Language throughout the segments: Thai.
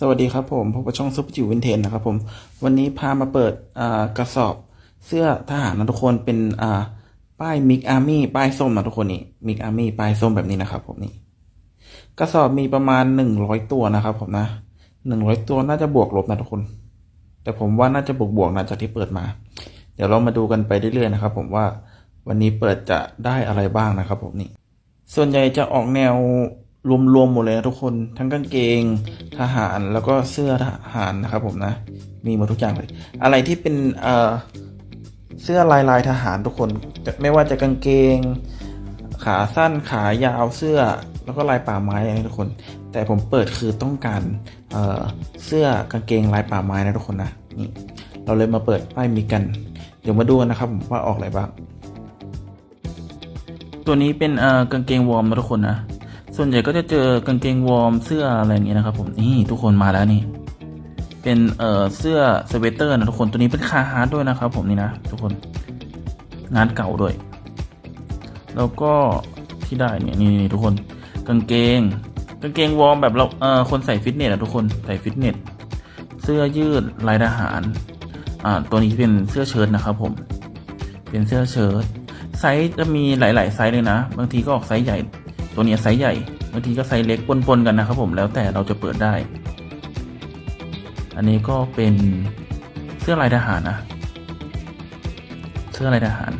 สวัสดีครับผมพบกับช่องซุปปอร์จิ๋ววินเทนนะครับผมวันนี้พามาเปิดกระสอบเสื้อทหารนะทุกคนเป็นป้ายมิกอาร์มี่ป้ายส้มนะทุกคนนี่มิกอาร์มี่ป้ายส้มแบบนี้นะครับผมนี่กระสอบมีประมาณหนึ่งร้อยตัวนะครับผมนะหนึ่งร้อยตัวน่าจะบวกลบนะทุกคน แต่ผมว่าน่าจะบวกบวกๆนะจากที่เปิดมา เดี๋ยวเรามาดูกันไปเรื่อยๆนะครับผมว่าวันนี้เปิดจะได้อะไรบ้างนะครับผมนี่ส่วนใหญ่จะออกแนว รวมๆหมดเลยนะทุกคนทั้งกางเกงทหารแล้วก็เสื้อทหารนะครับผมนะ มีหมดทุกอย่างเลย อะไรที่เป็นเอ่อเสื้อลายลายทหารทุกคนไม่ว่าจะกางเกง ขาสั้นขายาวเสื้อ แล้วก็ลายป่าไม้นะทุกคน แต่ผมเปิดคือต้องการเอ่อเสื้อกางเกงลายป่าไม้นะทุกคนนะนี่เราเลยมาเปิดป้ายมีกัน เดี๋ยวมาดูนนะครับผมว่าออกอะไรบ้าง ตัวนี้เป็นเอ่อกางเกงวอร์มนะทุกคนนะ ส่วนใหญ่ก็จะเจอกางเกงวอร์มเสื้ออะไรอย่างเงี้ยนะครับผมนี่ทุกคนมาแล้วนี่ เป็นเอ่อเสื้อสเวตเตอร์นะทุกคนตัวนี้เป็นคาฮาร์ดด้วยนะครับผมนี่นะทุกคนงานเก่าด้วย แล้วก็ที่ได้เนี่ยนี่นี่ทุกคนกางเกงกางเกงวอร์มแบบเราเอ่อคนใส่ฟิตเนสอะทุกคนใส่ฟิตเนสเสื้อยืดลายทหารอ่าตัวนี้เป็นเสื้อเชิ้ตนะครับผมเป็นเสื้อเชิ้ตไซส์จะมีหลาย ๆ ไซส์เลยนะ บางทีก็ออกไซส์ใหญ่ ตัวนี้ไซส์ใหญ่บางทีก็ไซส์เล็กปนๆกันนะครับผมแล้วแต่เราจะเปิดได้ อันนี้ก็เป็นเสื้อลายทหารนะ เสื้อลายทหาร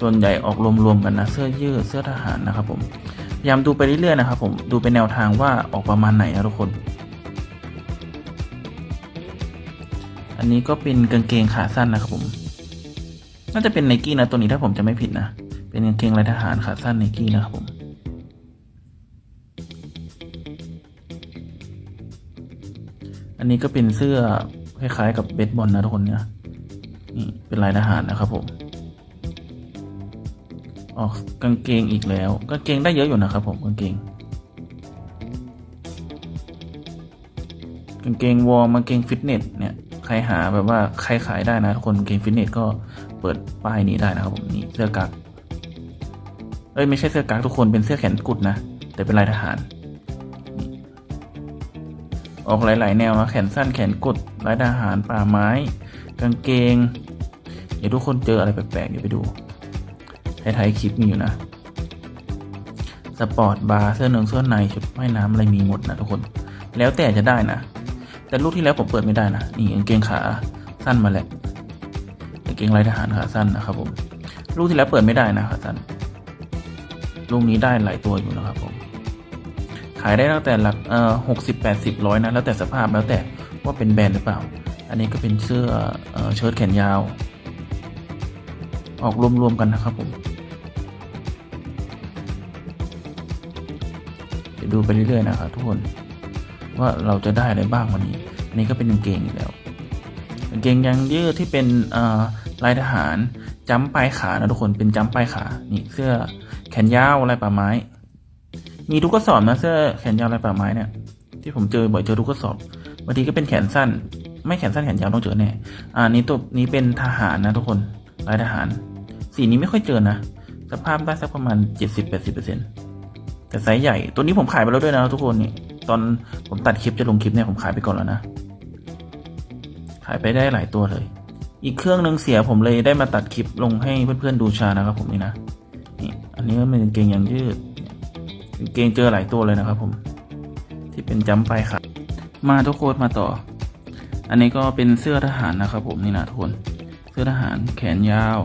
ส่วนใหญ่ออกรวมๆกันนะ เสื้อยืดเสื้อทหารนะครับผมพยายามดูไปเรื่อยๆนะครับผมดูเป็นแนวทางว่าออกประมาณไหนนะทุกคน อันนี้ก็เป็นกางเกงขาสั้นนะครับผม น่าจะเป็นไนกี้นะตัวนี้ถ้าผมจะไม่ผิดนะ เป็นกางเกงลายทหารขาสั้นไนกี้นะครับผม อันนี้ก็เป็นเสื้อคล้ายๆ กับเบสบอลนะทุกคนเนี่ยนี่เป็นลายทหารนะครับผม ออกกางเกงอีกแล้วกางเกงได้เยอะอยู่นะครับผมกางเกงกางเกงวอร์มกางเกงฟิตเนสเนี่ยใครหาแบบว่าใครขายได้นะทุกคนกางเกงฟิตเนสก็เปิดป้ายนี้ได้นะครับผมนี่เสื้อกั๊กเอ้ยไม่ใช่เสื้อกั๊กทุกคนเป็นเสื้อแขนกุดนะ แต่เป็นลายทหาร ออกหลาย ๆ แนวนะแขนสั้นแขนกุดลายทหารป่าไม้ กางเกง เดี๋ยวทุกคนเจออะไรแปลกๆเดี๋ยวไปดูท้ายๆคลิปมีอยู่นะ สปอร์ตบาร์เสื้อเนืองเสื้อในชุดว่ายน้ำอะไรมีหมดนะทุกคน แล้วแต่จะได้นะ แต่ลูกที่แล้วผมเปิดไม่ได้นะ นี่กางเกงขาสั้นมาแหละกางเกงลายทหารขาสั้นนะครับผม ลูกที่แล้วเปิดไม่ได้นะขาสั้นลูกนี้ได้หลายตัวอยู่นะครับผมายได้ตั้งแต่หลักเอ่อหกสิบแปดสิบร้อยนะ แล้วแต่สภาพแล้วแต่ว่าเป็นแบรนด์หรือเปล่า อันนี้ก็เป็นเสื้อเอ่อเชิ้ตแขนยาว ออกรวมๆกันนะครับผมเดี๋ยวดูไปเรื่อยๆนะครับทุกคนว่าเราจะได้อะไรบ้างวันนี้ อันนี้ก็เป็นกางเกงอีกแล้วกางเกงยางยืดที่เป็นเอ่อลายทหารจ้ำปลายขานะทุกคนเป็นจ้ำปลายขา นี่เสื้อแขนยาวลายป่าไม้ มีทุกกระสอบนะเสื้อแขนยาวลายป่าไม้เนี่ย ที่ผมเจอบ่อยเจอทุกกระสอบบางทีก็เป็นแขนสั้น ไม่แขนสั้นแขนยาวต้องเจอแน่อ่านี้ตัวนี้เป็นทหารนะทุกคนลายทหาร สีนี้ไม่ค่อยเจอนะสภาพได้สักประมาณเจ็ดสิบแปดสิบเปอร์เซ็นต์แต่ไซส์ใหญ่ตัวนี้ผมขายไปแล้วด้วยนะทุกคนนี่ตอนผมตัดคลิปจะลงคลิปเนี่ยผมขายไปก่อนแล้วนะขายไปได้หลายตัวเลย อีกเครื่องหนึ่งเสียผมเลยได้มาตัดคลิปลงให้เพื่อนๆดูชานะครับผมนี่นะนี่อันนี้ก็เป็นเกงยางยืด เกงเจอหลายตัวเลยนะครับผม ที่เป็นจำไปครับมาทุกคนมาต่อ อันนี้ก็เป็นเสื้อทหารนะครับ ผมนี่นะทุกคนเสื้อทหารแขนยาว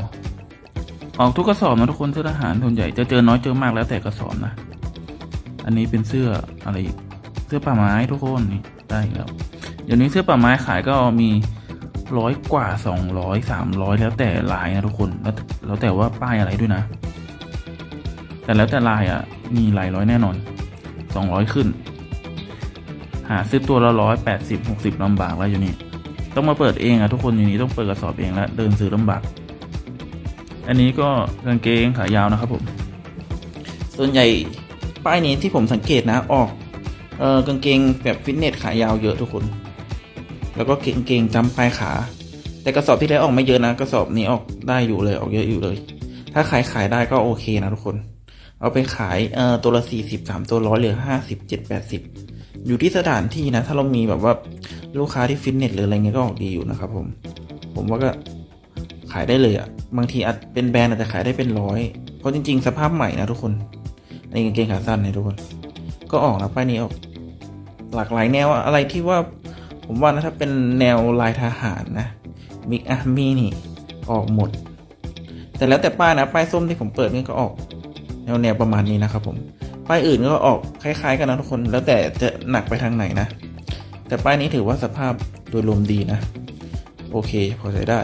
ออกทุกกระสอบนะทุกคนเสื้อทหารส่วนใหญ่จะเจอน้อยเจอมากแล้วแต่กระสอบนะ อันนี้เป็นเสื้ออะไรอีกเสื้อป่าไม้ทุกคนนี่ได้แล้วเดี๋ยวนี้เสื้อป่าไม้ขายก็มีร้อยกว่าสองร้อยสามร้อยแล้วแต่ลายนะทุกคนแล้วแล้วแต่ว่าป้ายอะไรด้วยนะ แต่แล้วแต่ลายอะ มีหลายร้อยแน่นอนสองร้อยขึ้น หาซื้อตัวละร้อยแปดสิบหกสิบลำบากแล้วอยู่นี่ ต้องมาเปิดเองอะทุกคนอยู่นี้ต้องเปิดกระสอบเองแล้วเดินซื้อลำบาก อันนี้ก็กางเกงขายาวนะครับผม ส่วนใหญ่ป้ายนี้ที่ผมสังเกตนะออกเออกางเกงแบบฟิตเนสขายาวเยอะทุกคน แล้วก็กางเกงจำปลายขา แต่กระสอบที่แล้วออกไม่เยอะนะ กระสอบนี้ออกได้อยู่เลยออกเยอะอยู่เลย ถ้าขายขายได้ก็โอเคนะทุกคน เอาไปขายเอ่อตัวละสี่สิบสามตัวร้อยเหลือห้าสิบเจ็ดแปดสิบอยู่ที่สถานที่นะ ถ้าเรามีแบบว่าลูกค้าที่ฟิตเนสหรืออะไรเงี้ยก็ออกดีอยู่นะครับผม ผมว่าก็ขายได้เลยอะ่ะบางทีอาจเป็นแบรนด์อาจจะขายได้เป็นร้อยเพราะจริง ๆ สภาพใหม่นะทุกคนอันกางเกงขาสั้นเนี่ยทุกคน ก็ออกนะป้ายนี้ออกหลากหลายแนวอะอะไรที่ว่าผมว่านะถ้าเป็นแนวลายทหารนะมิกอาร์มี่นี่ออกหมด แต่แล้วแต่ป้ายนะป้ายส้มที่ผมเปิดนี่ก็ออก แนวแนวประมาณนี้นะครับผม ป้ายอื่นก็ออกคล้าย ๆ กันนะทุกคน แล้วแต่จะหนักไปทางไหนนะ แต่ป้ายนี้ถือว่าสภาพโดยรวมดีนะ โอเคพอใช้ได้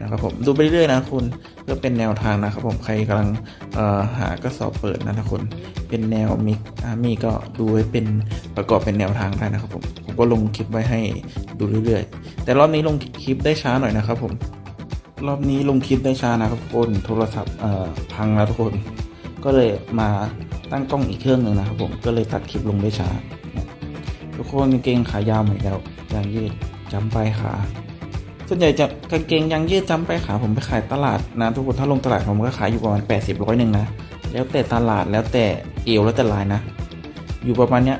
นะครับผมดูไปเรื่อยๆนะคุณเพื่อเป็นแนวทางนะครับผมใครกำลังหากระสอบเปิดนะทุกคนเป็นแนวมิกอาร์มี่ก็ดูไว้เป็นประกอบเป็นแนวทางได้นะครับผมผมก็ลงคลิปไว้ให้ดูเรื่อยๆ แต่รอบนี้ลงคลิปได้ช้าหน่อยนะครับผม รอบนี้ลงคลิปได้ช้านะครับทุกคนโทรศัพท์พังแล้วทุกคน ก็เลยมาตั้งกล้องอีกเครื่องหนึ่งนะครับผมก็เลยตัดคลิปลงได้ช้า ทุกคนกางเกงขายาวเหมือนกันยางยืดจำไปขาส่วนใหญ่จะกางเกงยางยืดจำไปขาผมไปขายตลาดนะทุกคนถ้าลงตลาดผมก็ขายอยู่ประมาณ80ร้อยหนึ่งนะแล้วแต่ตลาดแล้วแต่เอวแล้วแต่ลายนะ อยู่ประมาณเนี้ย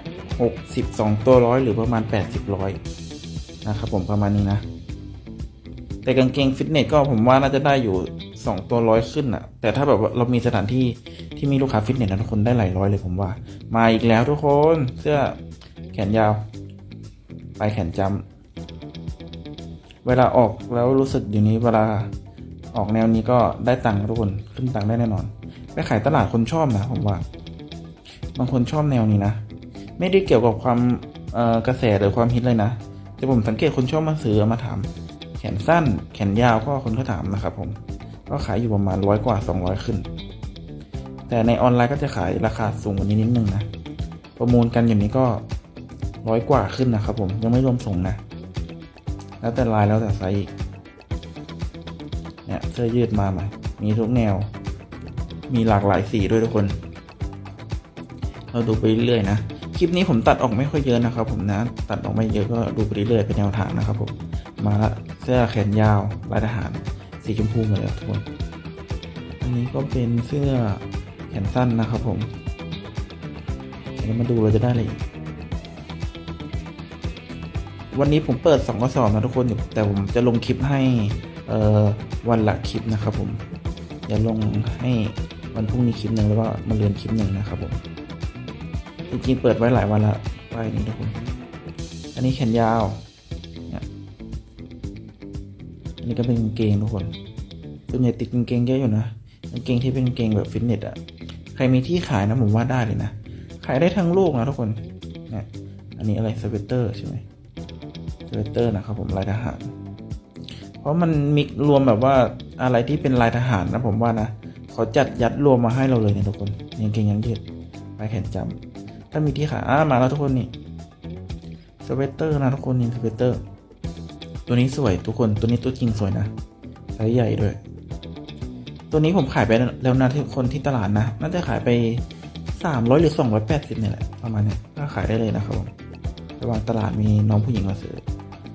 62ตัวร้อยหรือประมาณ80ร้อยนะครับผมประมาณนี้นะ แต่กางเกงฟิตเนสก็ผมว่าน่าจะได้อยู่ 2 ตัวร้อยขึ้นอะแต่ถ้าแบบเรามีสถานที่ที่มีลูกค้าฟิตเนสนะทุกคนได้หลายร้อยเลยผมว่า มาอีกแล้วทุกคนเสื้อแขนยาวปลายแขนจำเวลาออกแล้วรู้สึกอยู่นี้เวลาออกแนวนี้ก็ได้ตังค์ทุกคนขึ้นตังค์ได้แน่นอนไปขายตลาดคนชอบนะผมว่า บางคนชอบแนวนี้นะ ไม่ได้เกี่ยวกับความกระแสหรือความฮิตเลยนะแต่ผมสังเกตคนชอบมาซื้อมาถาม แขนสั้น แขนยาวก็คนก็ถามนะครับผม ก็ขายอยู่ประมาณร้อยกว่า 200 ขึ้น แต่ในออนไลน์ก็จะขายราคาสูงกว่านี้นิดนึงนะ ประมูลกันอย่างนี้ก็ร้อยกว่าขึ้นนะครับผม ยังไม่รวมส่งนะ แล้วแต่ลายแล้วแต่ไซส์อีกเนี่ยเสื้อยืดมาใหม่มีทุกแนว มีหลากหลายสีด้วยทุกคน เราดูไปเรื่อยนะ คลิปนี้ผมตัดออกไม่ค่อยเยอะนะครับผมนะ ตัดออกไม่เยอะก็ดูไปเรื่อยเป็นแนวทางนะครับผม มาละ สื้อแขนยาวลายทหาร สีชมพูมาแล้วทุกคน อันนี้ก็เป็นเสื้อแขนสั้นนะครับผมเดี๋ยวมาดูเราจะได้อะไรวันนี้ผมเปิด 2กระสอบนะทุกคน แต่ผมจะลงคลิปให้เอ่อวันละคลิปนะครับผมจะลงให้วันพรุ่งนี้คลิปหนึ่งแล้วก็มาเรือนคลิปหนึ่งนะครับผมจริงๆเปิดไว้หลายวันละป้ายนี้ทุกคน อันนี้แขนยาว นนี้ก็เป็นกางเกงทุกคนส่วนใหญ่ติดกางเกงเยอะอยู่นะกางเกงที่เป็นกางเกงแบบฟิตเนสอะใครมีที่ขายนะผมว่าได้เลยนะ ขายได้ทั้งโลกนะทุกคนเนี่ยอันนี้อะไรสเวตเตอร์ใช่ไหมสเวตเตอร์นะครับผมลายทหาร เพราะมันมิกรวมแบบว่าอะไรที่เป็นลายทหารนะผมว่านะเขาจัดยัดรวมมาให้เราเลยเนี่ยทุกคนกางเกงยังยืดลายแขนจำถ้ามีที่ขายอ่ามาแล้วทุกคนนี่สเวตเตอร์นะทุกคนนี่สเวตเตอร์ ตัวนี้สวยทุกคนตัวนี้ตัวจริงสวยนะไซส์ใหญ่ด้วย ตัวนี้ผมขายไปแล้วนะที่คนที่ตลาดนะ น่าจะขายไปสามร้อยหรือสองร้อยแปดสิบเนี่ยแหละประมาณนี้ก็ขายได้เลยนะครับผมระหว่างตลาดมีน้องผู้หญิงมาซื้อ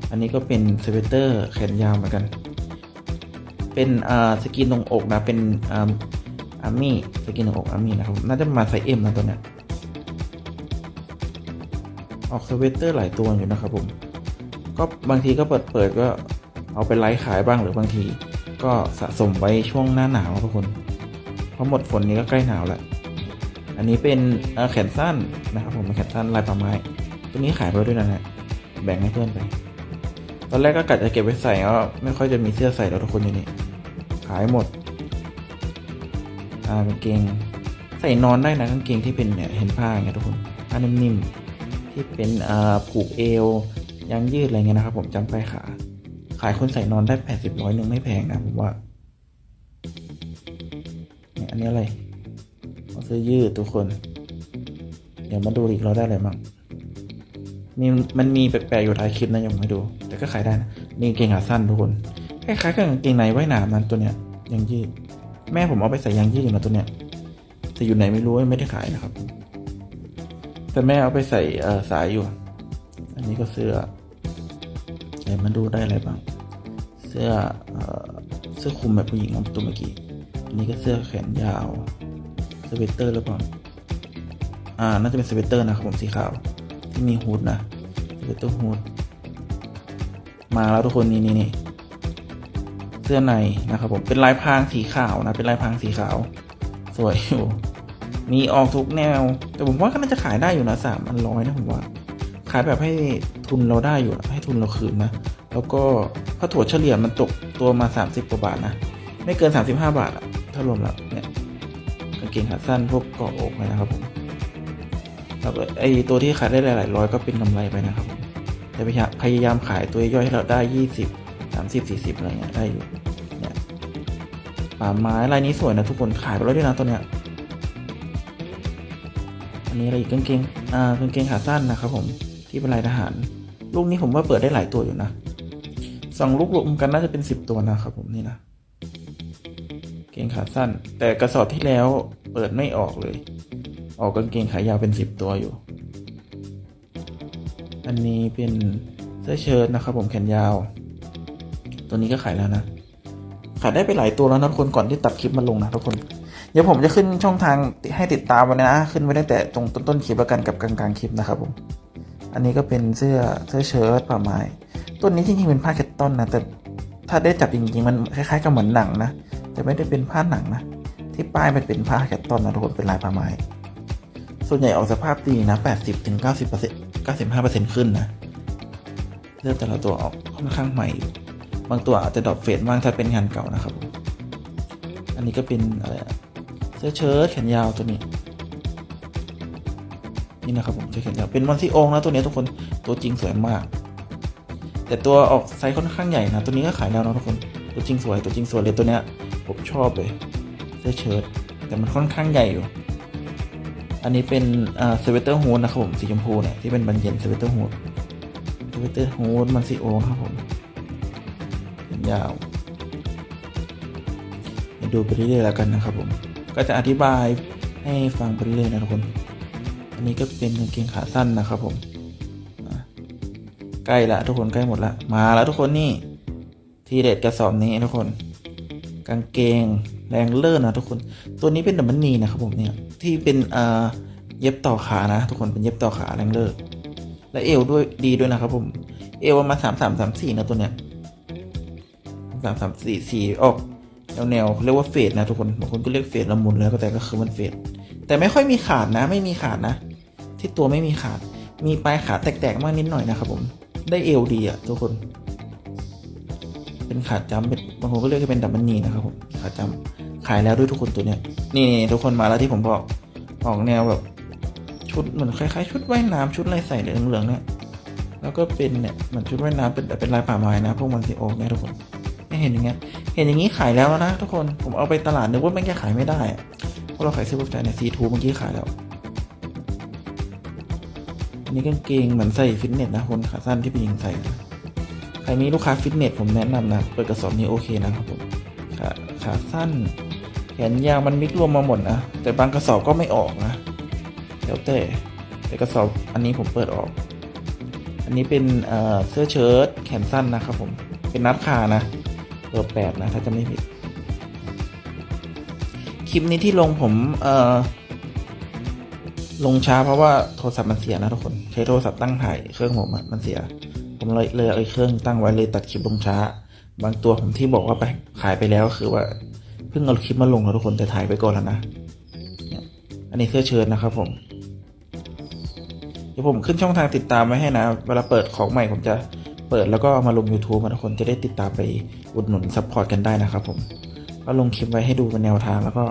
อันนี้ก็เป็นสเวตเตอร์แขนยาวเหมือนกัน เป็นอ่าสกินตรงอกนะ เป็นอ่าอาร์มี่สกินตรงอกอาร์มี่นะครับ น่าจะมาไซส์เอ็มนะตัวเนี้ย ออกสเวตเตอร์หลายตัวอยู่นะครับผม ก็บางทีก็เปิดเปิดก็เอาไปไลฟ์ขายบ้างหรือบางที ก็สะสมไว้ช่วงหน้าหนาวทุกคน เพราะหมดฝนนี้ก็ใกล้หนาวแล้ว อันนี้เป็นแขนสั้นนะครับผมเป็นแขนสั้นลายป่าไม้ ตัวนี้ขายไปด้วยนะฮะแบ่งให้เพื่อนไป ตอนแรกก็กะจะเก็บไว้ใส่ก็ไม่ค่อยจะมีเสื้อใส่แล้วทุกคนอยู่นี่ขายหมด อ่ากางเกงใส่นอนได้นะกางเกงที่เป็นเนี่ยเห็นผ้าอย่างทุกคนผ้านิ่มๆที่เป็นอ่าผูกเอว ยางยืดอะไรเงี้ยนะครับ ผมจำไปขา ขายคนใส่นอนได้แปดสิบร้อยหนึ่งไม่แพงนะผมว่าเนี่ยอันนี้อะไรเอาเสื้อยืดทุกคน เดี๋ยวมาดูอีกเราได้อะไรบ้างมีมันมีแปลกๆอยู่ท้ายคลิปนะยังไม่ดู แต่ก็ขายได้นะนี่กางเกงขาสั้นทุกคนคล้ายๆกับกางเกงในว่ายน้ำนั้นตัวเนี้ยยางยืด แม่ผมเอาไปใส่ยางยืดอยู่นะตัวเนี้ยแต่อยู่ไหนไม่รู้ไม่ได้ขายนะครับ แต่แม่เอาไปใส่สายอยู่ นนี้ก็เสื้อเดี๋ยวมาดูได้อะไรบ้าง เสื้อเสื้อคลุมแบบผู้หญิงของตัวเมื่อกี้ อันนี้ก็เสื้อแขนยาวสเวตเตอร์หรือเปล่า อ่า น่าจะเป็นสเวตเตอร์นะครับผมสีขาว ที่มีฮูดนะสเวตเตอร์ฮูด มาแล้วทุกคนนี่นี่นี่เสื้อในนะครับผม เป็นลายพรางสีขาวนะ เป็นลายพรางสีขาว สวยอยู่ มีออกทุกแนว แต่ผมว่าก็น่าจะขายได้อยู่นะสามอันร้อยนะผมว่า ขายแบบให้ทุนเราได้อยู่ให้ทุนเราคืนนะ แล้วก็ถ้าถั่วเฉลี่ยมันตกตัวมา 30 กว่าบาทนะ ไม่เกิน 35 บาทอะถ้ารวมแล้วเนี่ยกางเกงขาสั้นพวกเกาะอกนะครับผมแล้วไอตัวที่ขายได้หลายๆร้อยก็เป็นกำไรไปนะครับผมแต่พยายามพยายามขายตัวย่อยให้เราได้ 20 30 40อะไรเงี้ยได้อยู่เนี่ยป่าไม้ลายนี้สวยนะทุกคนขายไปแล้วด้วยนะตัวเนี้ยอันนี้อะไรอีกกางเกงอ่ากางเกงขาสั้นนะครับผม ที่เป็นลายทหาร ลูกนี้ผมว่าเปิดได้หลายตัวอยู่นะสองลูกรวมกันน่าจะเป็นสิบตัวนะครับผมนี่นะเกงขาสั้น แต่กระสอบที่แล้วเปิดไม่ออกเลย ออกกางเกงขายาวเป็นสิบตัวอยู่ อันนี้เป็นเสื้อเชิ้ตนะครับผมแขนยาว ตัวนี้ก็ขายแล้วนะขายได้ไปหลายตัวแล้วนะทุกคนก่อนที่ตัดคลิปมาลงนะทุกคน เดี๋ยวผมจะขึ้นช่องทางให้ติดตามไว้นะ ขึ้นไว้ตั้แต่ตรงต้นๆคลิปแล้วกันกับกลางๆคลิปนะครับผม อันนี้ก็เป็นเสื้อเสื้อเชิ้ตป่าไม้ตัวนี้จริงๆเป็นผ้าแคตตอนนะแต่ถ้าได้จับจริงๆมันคล้ายๆกับเหมือนหนังนะแต่ไม่ได้เป็นผ้าหนังนะที่ป้ายมันเป็นผ้าแคตตอนนะทุกคนเป็นลายป่าไม้ส่วนใหญ่ออกสภาพดีนะ 80ถึง90% 95%ขึ้นนะเสื้อแต่ละตัวออกค่อนข้างใหม่ บางตัวอาจจะดรอปเฟดบ้างถ้าเป็นงานเก่านะครับ อันนี้ก็เป็นอะไรเสื้อเชิ้ตแขนยาวตัวนี้ นี่นะครับผมเสื้แขนยาวเป็นวันที่องนะตัวนี้ทุกคนตัวจริงสวยมาก แต่ตัวออกไซส์ค่อนข้างใหญ่นะ ตัวนี้ก็ขายแล้วนะทุกคนตัวจริงสวยตัวจริงสวยเลยตัวเนี้ยผมชอบเลยเสื้อเชิ้ตแต่มันค่อนข้างใหญ่อยู่ อันนี้เป็นอ่าสเวเตอร์ฮูดนะครับผมสีชมพูเนี่ยที่เป็นบันเย็นเสเวเตอร์ฮูดสเวเตอร์ฮูดมันซีโอครับผมแขนยาวดูไปเรื่อยๆแล้วกันนะครับผม ก็จะอธิบายให้ฟังไปเรื่อยๆนะทุกคน อันนี้ก็เป็นกางเกงขาสั้นนะครับผมใกล้ละทุกคนใกล้หมดละมาแล้วทุกคนนี่ทีเด็ดกระสอบนี้ทุกคน กางเกงแรงเลิศนะทุกคน ตัวนี้เป็นดับเบลนีนะครับผมเนี่ยที่เป็นอ่าเย็บต่อขานะ ทุกคนเป็นเย็บต่อขาแรงเลิศและเอวด้วยดีด้วยนะครับผมเอวประมาณสามสามสามสี่นะตัวเนี้ยสามสามสี่สี่ออกแนวแนวเขาเรียกว่าเฟดนะทุกคนบางคนก็เรียกเฟดละมุนแล้วก็แต่ก็คือมันเฟด แต่ไม่ค่อยมีขาดนะ ไม่มีขาดนะ ที่ตัวไม่มีขาด มีปลายขาแตกๆมากนิดหน่อยนะครับผม ได้เอวดีอะทุกคน เป็นขาจำเป็นบางคนก็เรียกเป็นดับเบิลนีนะครับผมขาจำขายแล้วด้วยทุกคนตัวเนี้ยนี่ทุกคนมาแล้วที่ผมบอกออกแนวแบบชุดเหมือนคล้ายๆชุดว่ายน้ำชุดอะไรใส่เหลืองๆเนี่ยแล้วก็เป็นเนี่ยเหมือนชุดว่ายน้ำเป็นเป็นลายป่าไม้นะพวกมันสีโอ๊กเนี่ยทุกคนไม่เห็นอย่างเงี้ยเห็นอย่างนี้ขายแล้วนะทุกคนผมเอาไปตลาดนึกว่ามันจะขายไม่ได้ เพราะเราขายซื้อปุ๊บจ่ายในซีทูเมื่อกี้ขายแล้ว อันนี้กางเกงเหมือนใส่ฟิตเนสนะคนขาสั้นที่ผู้หญิงใส่ ใครมีลูกค้าฟิตเนสผมแนะนำนะ เปิดกระสอบนี้โอเคนะครับผมขาขาสั้น แขนยาวมันมิกรวมมาหมดนะ แต่บางกระสอบก็ไม่ออกนะแล้วแต่แต่กระสอบอันนี้ผมเปิดออก อันนี้เป็นเอ่อเสื้อเชิ้ตแขนสั้นนะครับผม เป็นนัดคานะเบอร์แปดนะถ้าจะไม่ผิด คลิปนี้ที่ลงผมเอ่อลงช้าเพราะว่าโทรศัพท์มันเสียนะทุกคนใช้โทรศัพท์ตั้งถ่ายเครื่องผมมันเสีย ผมเลยเลยเอาเครื่องตั้งไว้เลยตัดคลิปลงช้า บางตัวผมที่บอกว่าไปขายไปแล้วคือว่าเพิ่งเอาคลิปมาลงแล้วทุกคนแต่ถ่ายไปก่อนแล้วนะอันนี้เสื้อเชิ้ตนะครับ ผมเดี๋ยวผมขึ้นช่องทางติดตามไว้ให้นะเวลาเปิดของใหม่ผมจะเปิดแล้วก็เอามาลง YouTube มาทุกคนจะได้ติดตามไปอุดหนุนซัพพอร์ตกันได้นะครับผม ก็ลงคลิปไว้ให้ดูเป็นแนวทางแล้วก็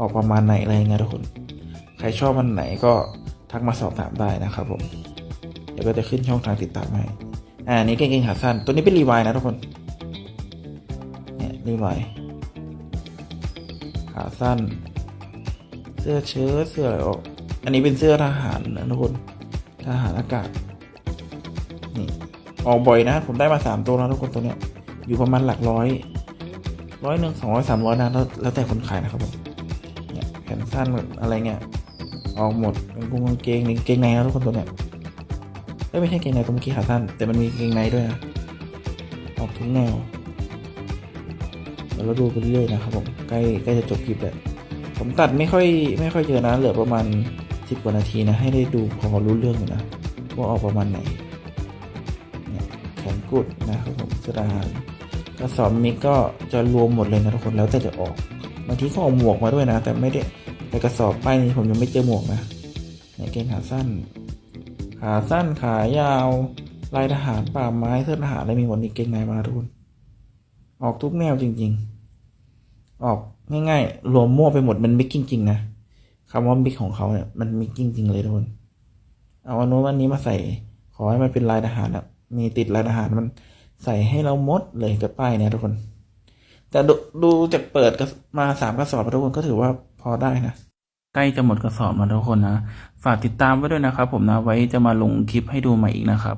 ออกประมาณไหนอะไรยังไงทุกคน ใครชอบมันไหนก็ทักมาสอบถามได้นะครับผม เดี๋ยวก็จะขึ้นช่องทางติดตามให้อ่าอันนี้กางเกงขาสั้น ตัวนี้เป็นรีวายนะทุกคน เนี่ยรีวายขาสั้น เสื้อเชิ้ตเสื้ออะไรออก อันนี้เป็นเสื้อทหารนะทุกคน ทหารอากาศ นี่ออกบ่อยนะ ผมได้มาสามตัวแล้วทุกคนตัวเนี้ย อยู่ประมาณหลักร้อย ร้อยหนึ่งสองร้อยสามร้อยนะแล้วแล้วแต่คนขายนะครับผมเนี่ยแขนสั้นอะไรเงี้ยออกหมดกางเกงกางเกงนี่กางเกงในนะทุกคนตัวเนี้ยไม่ใช่เกงในตัวเมื่อกี้ขาสั้น แต่มันมีเกงในด้วยนะออกทุกแนวเดี๋ยวเราดูไปเรื่อยนะครับผมใกล้ใกล้จะจบคลิปแล้วผมตัดไม่ค่อยไม่ค่อยเยอะนะเหลือประมาณสิบกว่านาทีนะ ให้ได้ดูพอรู้เรื่องอยู่นะว่าออกประมาณไหนเนี่ยแขนกุดนะครับผมสดาหาร กระสอบมิกก็จะรวมหมดเลยนะทุกคนแล้วแต่จะออกบางทีก็เอาหมวกมาด้วยนะ แต่ไม่ได้ในกระสอบป้ายนี้ผมยังไม่เจอหมวกนะเนี่ยเกงขาสั้น ขาสั้นขายาวลายทหารป่าไม้เสื้อทหารอะไรมีหมดนี่เกงในมาทุกคนออกทุกแนวจริง ๆ ออกง่ายๆรวมมั่วไปหมดมันมิกจริงๆนะคำว่ามิกของเขาเนี่ยมันมิกจริง ๆ เลยทุกคนเอาอันนู้นอันนี้มาใส่ ขอให้มันเป็นลายทหารอะมีติดลายทหารมัน ใส่ให้เราหมดเลยกับป้ายเนี่ยทุกคน แต่ดูดูจากเปิดมาสามกระสอบทุกคนก็ถือว่าพอได้นะใกล้จะหมดกระสอบแล้วทุกคนนะ ฝากติดตามไว้ด้วยนะครับผมนะไว้จะมาลงคลิปให้ดูใหม่อีกนะครับ